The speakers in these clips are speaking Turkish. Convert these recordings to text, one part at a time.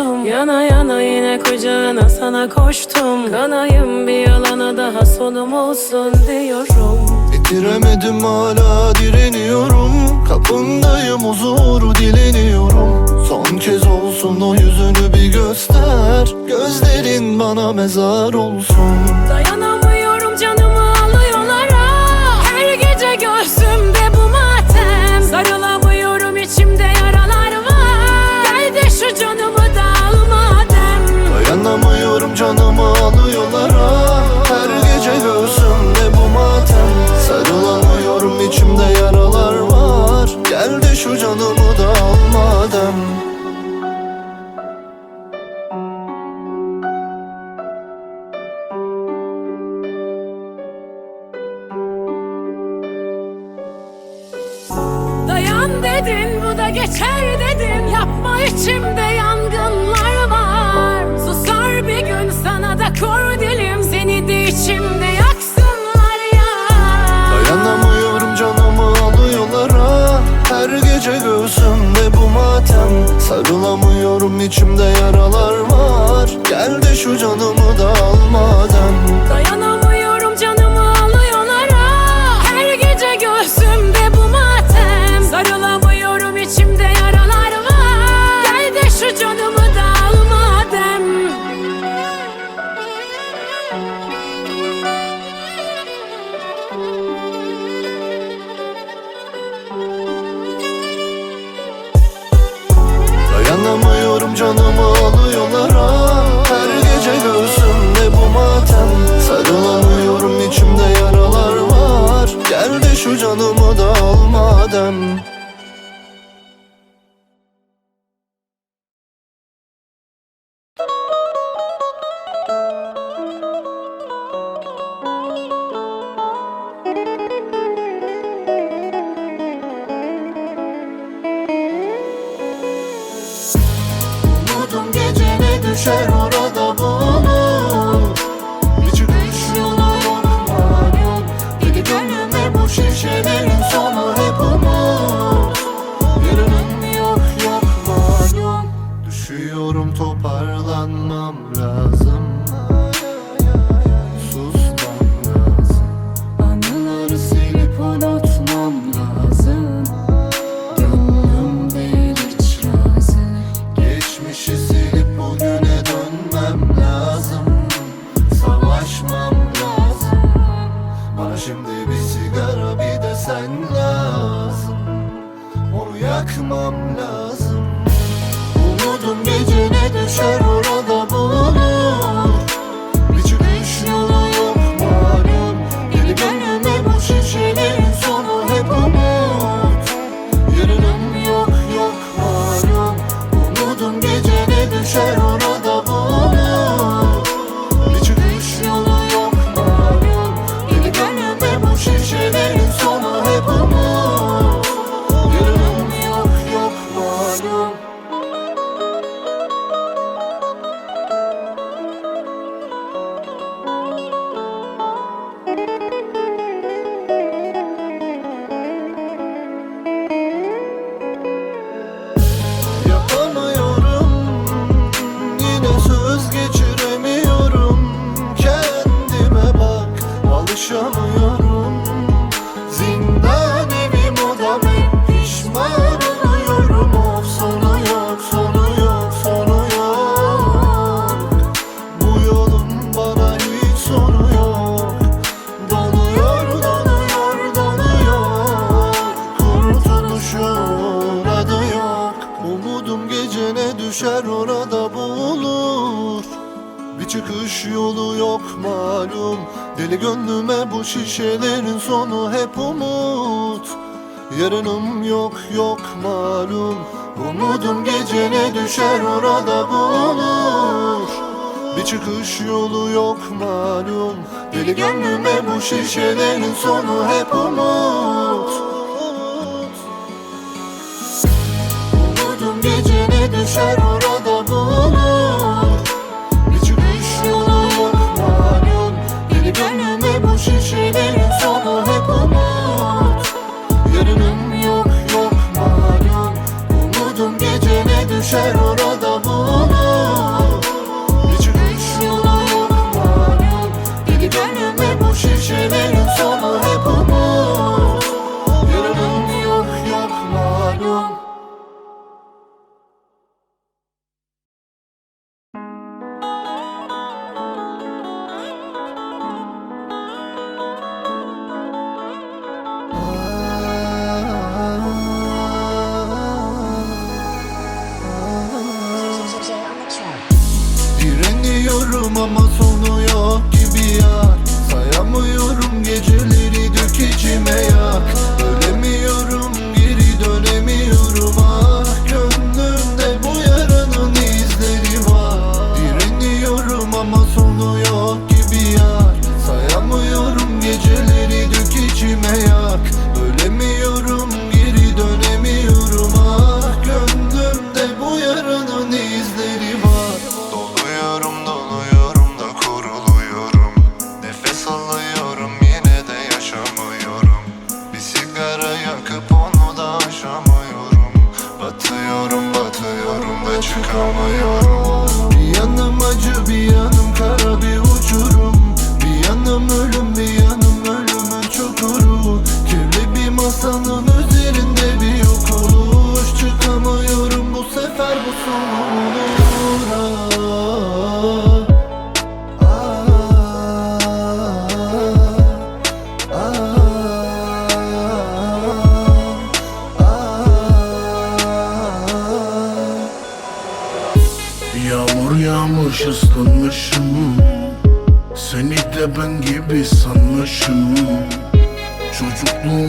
unuttum Yana yana yine kucağına sana koştum. Kanayım bir yalana daha sonum olsun diyorum. Bitiremedim hala direniyorum. Kapındayım huzuru dileniyorum. Son kez olsun o yüzünü bir göster. Gözlerin bana mezar olsun. Dayanamam. Ağlıyorum canımı alıyorlar Her gece göğsümde bu matem. Sarılamıyorum içimde yaralar var. Gel de şu canımı da al madem. Dayan dedin bu da geçer dedin. Yapma içimde İçimde yaralar var. Gel de şu canımı da alma başım şişelerin sonu hep umut. Yarınım yok yok malum. Umudum gecene düşer orada bulunur Bir çıkış yolu yok malum. Deli gönlüme bu şişelerin sonu hep umut. Umudum gecene düşer orada ama sonu yok gibi ya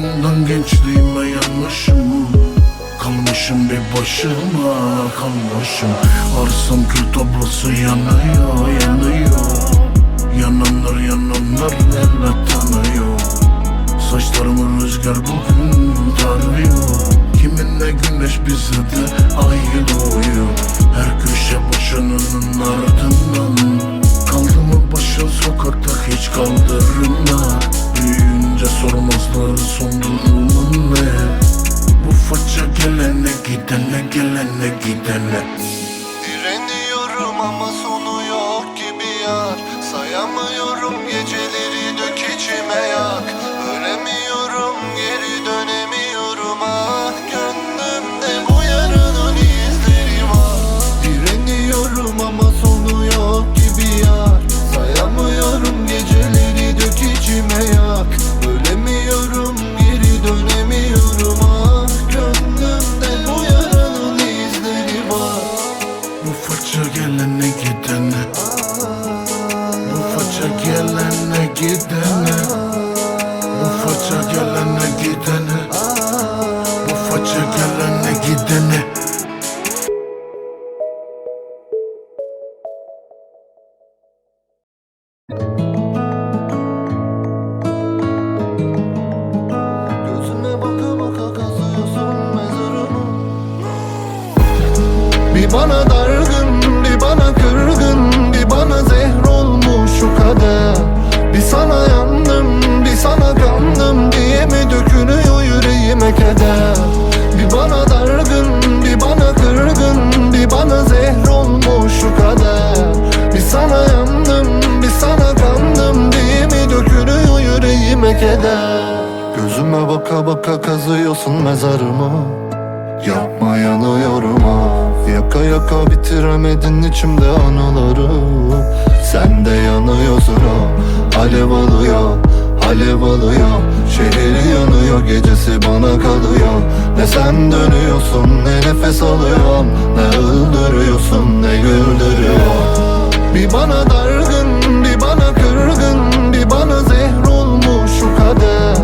Çocukluğumdan gençliğime yanmışım Kalmışım bir başıma kalmışım. Arsam kül tablası yanıyor yanıyor. Yananlar yananlar elle tanıyor? Saçlarımı rüzgar bugün tarıyor Kiminle güneş bize de ay doğuyor. Her köşe başının ardından Kaldı mı başın sokakta hiç kaldırımda Büyüyünce sormazlar son durumun ne? Bu faça gelene gidene gelene gidene Bir bana dargın, bir bana kırgın Bir bana zehr olmuş şu kader. Bir sana yandım, bir sana kandım Diye mi dökülüyor yüreğime keder? Bir bana dargın, bir bana kırgın Bir bana zehr olmuş şu kader. Bir sana yandım, bir sana kandım Diye mi dökülüyor yüreğime keder? Gözüme baka baka kazıyorsun mezarımı. Yapma yanıyorum ah Yaka bitiremedin içimde anıları. Sen de yanıyorsun ah Alev alıyor, alev alıyor. Şehir yanıyor gecesi bana kalıyor. Ne sen dönüyorsun ne nefes alıyorum. Ne öldürüyorsun ne güldürüyor Bir bana dargın bir bana kırgın Bir bana zehr olmuş şu kader.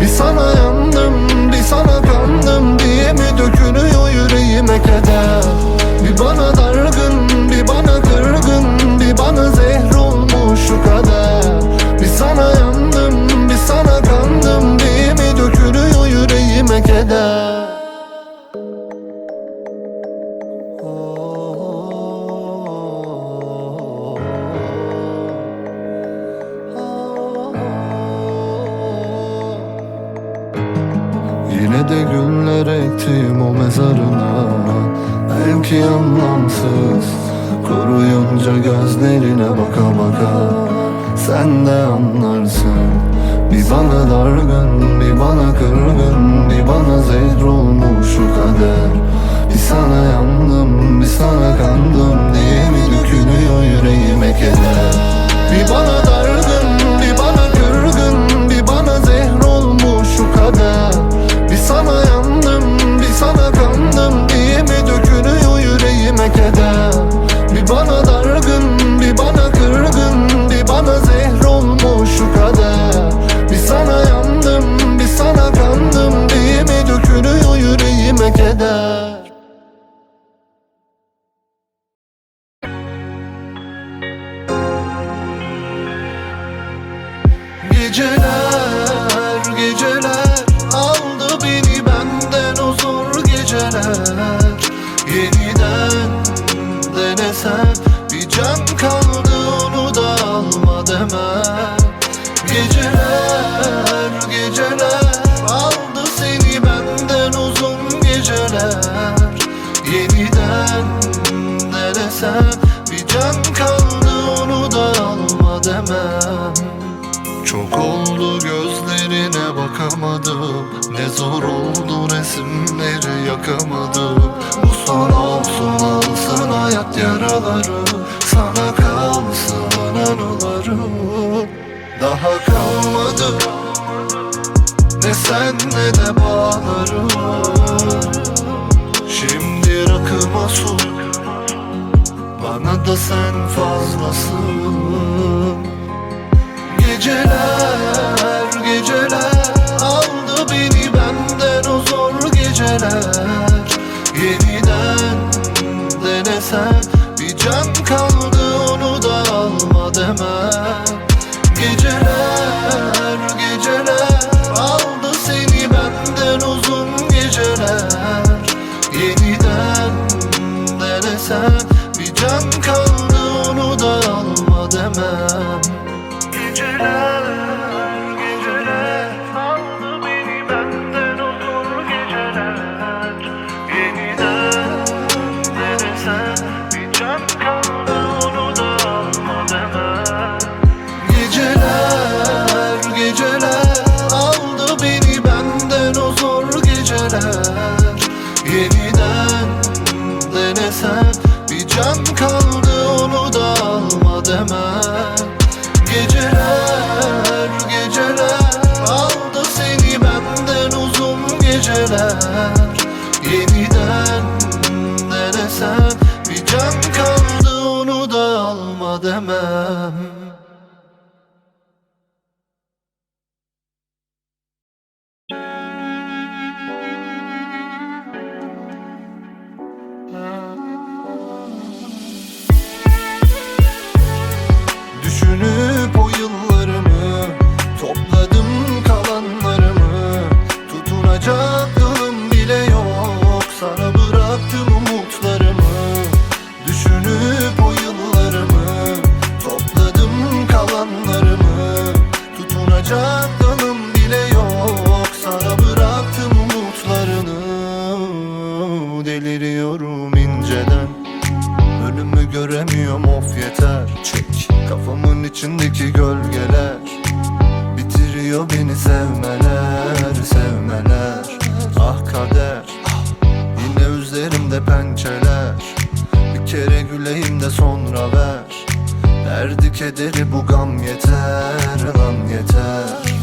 Bir sana yandım, bir sana kandım Diye mi dökülüyor yüreğime keder Belki anlamsız gözlerine baka baka. Sen de anlarsın Bir bana dargın, bir bana kırgın Bir bana zehir olmuş şu kader. Bir sana yandım, bir sana kandım Diye mi dökülüyor yüreğime keder. Bir bana dargın, bir bana kırgın Bir bana zehir olmuş şu kader. Bir sana yandım, bir sana kandım yüreğime keder. Bir bana dargın, bir bana kırgın Bir bana zehir olmuş şu kader. Bir sana yandım, bir sana kandım Diye mi dökülüyor yüreğime keder? Geceler, bakamadım Ne zor oldu resimleri yakamadım. Bu son olsun alsın hayat yaraları. Sana kalsın anılarım. Daha kalmadı. Ne sen ne de bağlarım. Şimdi rakıma su. Bana da sen fazlasın. Geceler, demem Geceler, geceler aldı seni benden uzun geceler. Yeniden denesem bir can kaldı onu da alma demem. Geceler onu da alma demem içindeki gölgeler Bitiriyor beni sevmeler sevmeler. Ah kader Yine üzerimde pençeler. Bir kere güleyim de sonra ver. Derdi kederi bu gam yeter lan yeter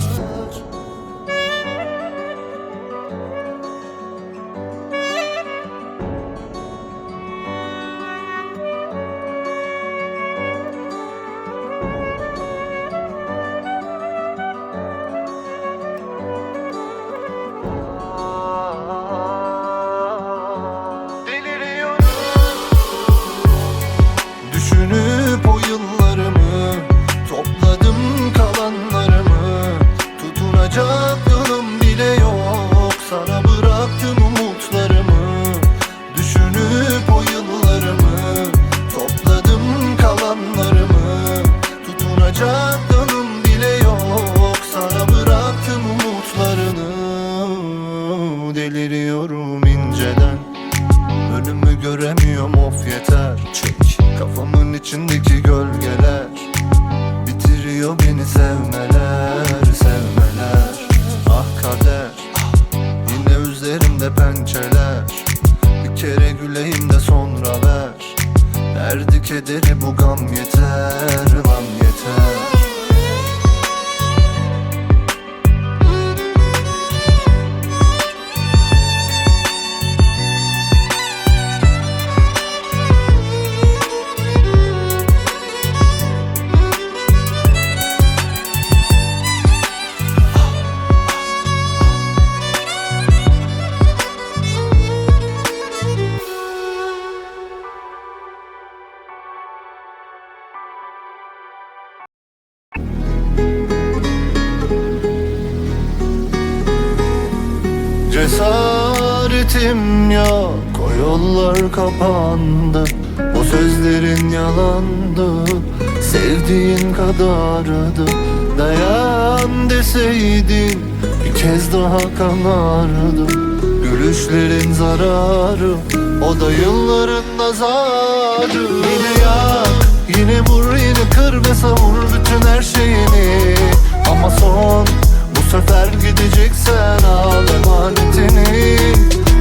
deseydin Bir kez daha kanardım. Gülüşlerin zararı O da yılların nazarı Yine yak Yine vur yine kır ve savur bütün her şeyini. Ama son bu sefer gideceksen al emanetini.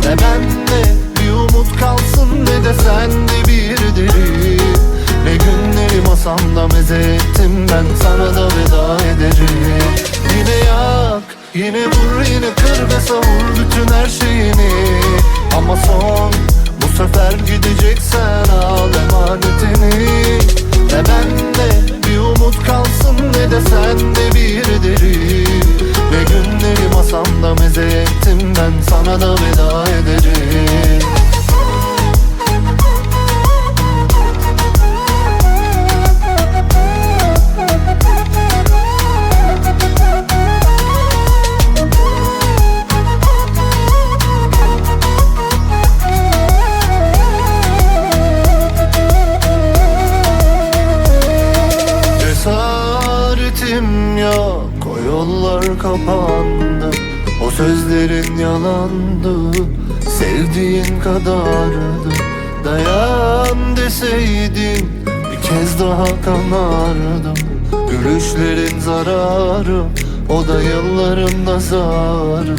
Ne bende bir umut kalsın ne de sende bir deri Ne günleri masamda meze ettim ben sana da veda ederim Yine yak. Yine vur yine kır ve savur bütün her şeyini. Ama son bu sefer gideceksen al emanetini. Ne bende bir umut kalsın ne de sende bir deri. Ne günleri masamda meze ettim ben sana da veda O da yılların nazarı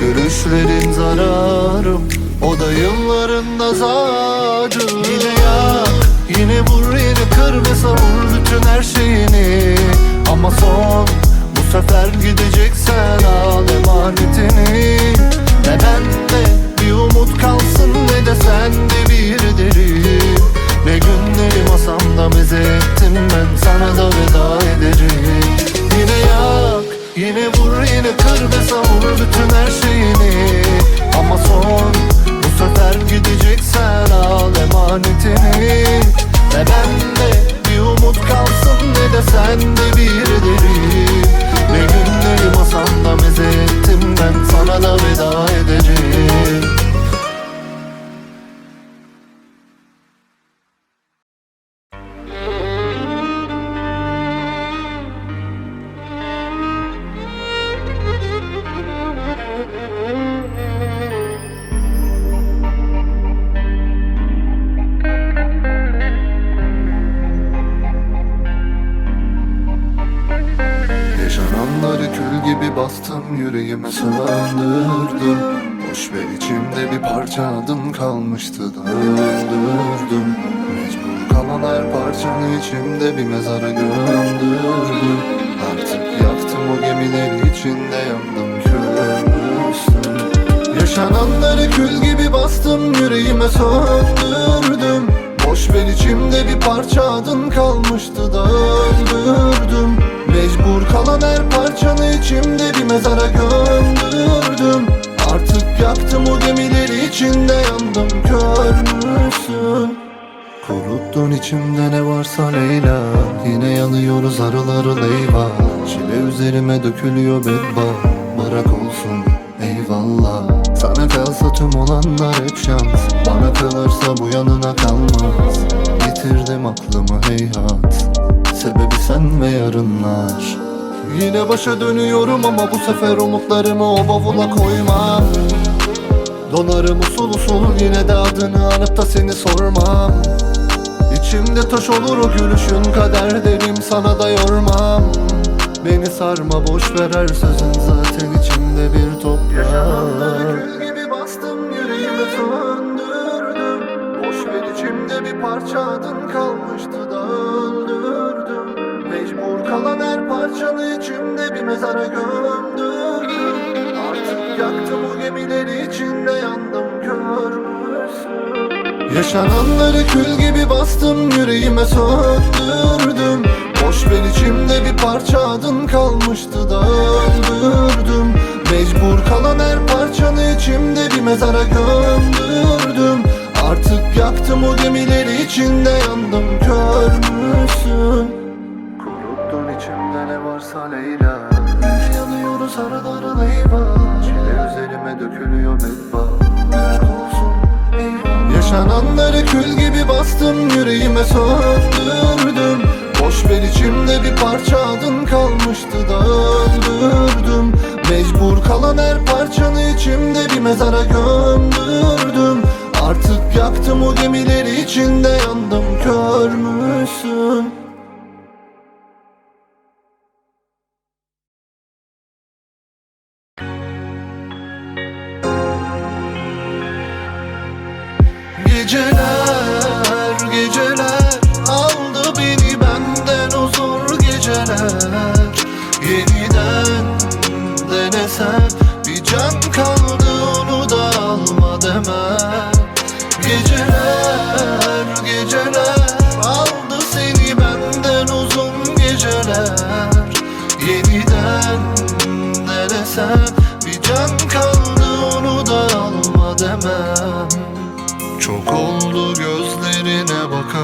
Gülüşlerin zararı. O da yılların nazarı Yine yak Yine vur yine kır ve savur bütün her şeyini. Ama son bu sefer gideceksen al emanetini. Ne bende bir umut kalsın ne de sende bir deri Ne günleri masamda meze ben sana da veda ederim. Yine yak yine vur yine kır ve savur bütün her şeyini. Ama son bu sefer gideceksen al emanetini. Ne bende bir umut kalsın ne de sende bir deri Ne günleri masamda meze ben sana Yaşananları kül gibi bastım yüreğime söndürdüm. Boş ver içimde bir parça adın kalmıştı da öldürdüm. Mecbur kalan her parçanı içimde bir mezara gömdürdüm. Artık yaktım o gemileri içinde yandım kör müsün? Kuruttun içimde ne varsa Leyla Yine yanıyoruz arıl arıl eyvah Çile üzerime dökülüyor bedba Sana kalsa tüm olanlar hep şans. Bana kalırsa bu yanına kalmaz. Yitirdim aklımı heyhat Sebebi sen ve yarınlar. Yine başa dönüyorum ama bu sefer umutlarımı o bavula koymam. Donarım usul usul yine de adını anıp da seni sormam. İçimde taş olur o gülüşün kader derim sana da yormam. Beni sarma boş ver her sözün zaten içimde bir toprak içimde bir parça adın kalmıştı da öldürdüm. Mecbur kalan her parçanı içimde bir mezara gömdürdüm. Artık yaktım o gemileri içinde yandım kör müsün? Yaşananları kül gibi bastım yüreğime söndürdüm. Boş ver içimde bir parça adın kalmıştı da öldürdüm. Mecbur kalan her parçanı içimde bir mezara gömdürdüm içinde yandım kör müsün? Kuruttun içimde ne varsa Leyla. Yanıyoruz araların eyvah. Çile üzerime dökülüyor eyvah. Yaşananları kül gibi bastım yüreğime söndürdüm. Boş ver içimde bir parça adın kalmıştı da öldürdüm Mecbur kalan her parçanı içimde bir mezara Artık yaktım o gemileri içinde yandım kör müsün? Geceler,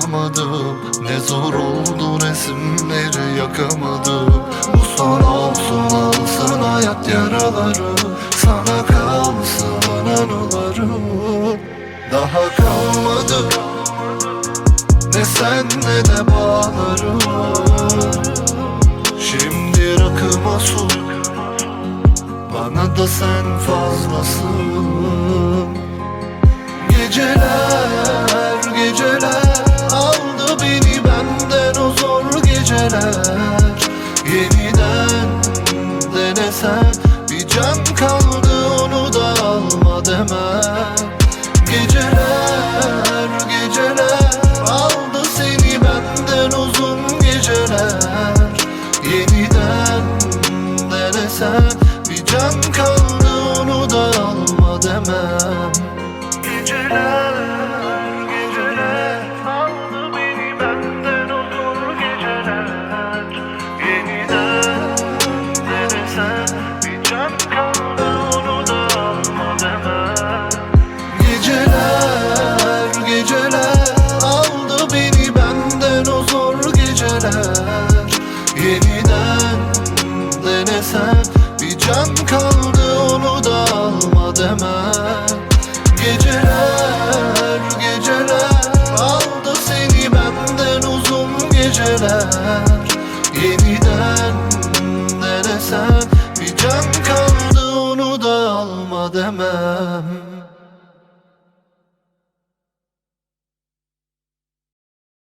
bakamadım Ne zor oldu resimleri yakamadım. Bu son olsun alsın hayat yaraları. Sana kalsın anılarım. Daha kalmadı. Ne sen ne de bağlarım. Şimdi rakıma su. Bana da sen fazlasın. Geceler, geceler geceler Yeniden denesem bir can kaldı onu da alma demem. Geceler, geceler aldı seni benden uzun geceler. Yeniden denesem bir can kaldı onu da alma demem. Geceler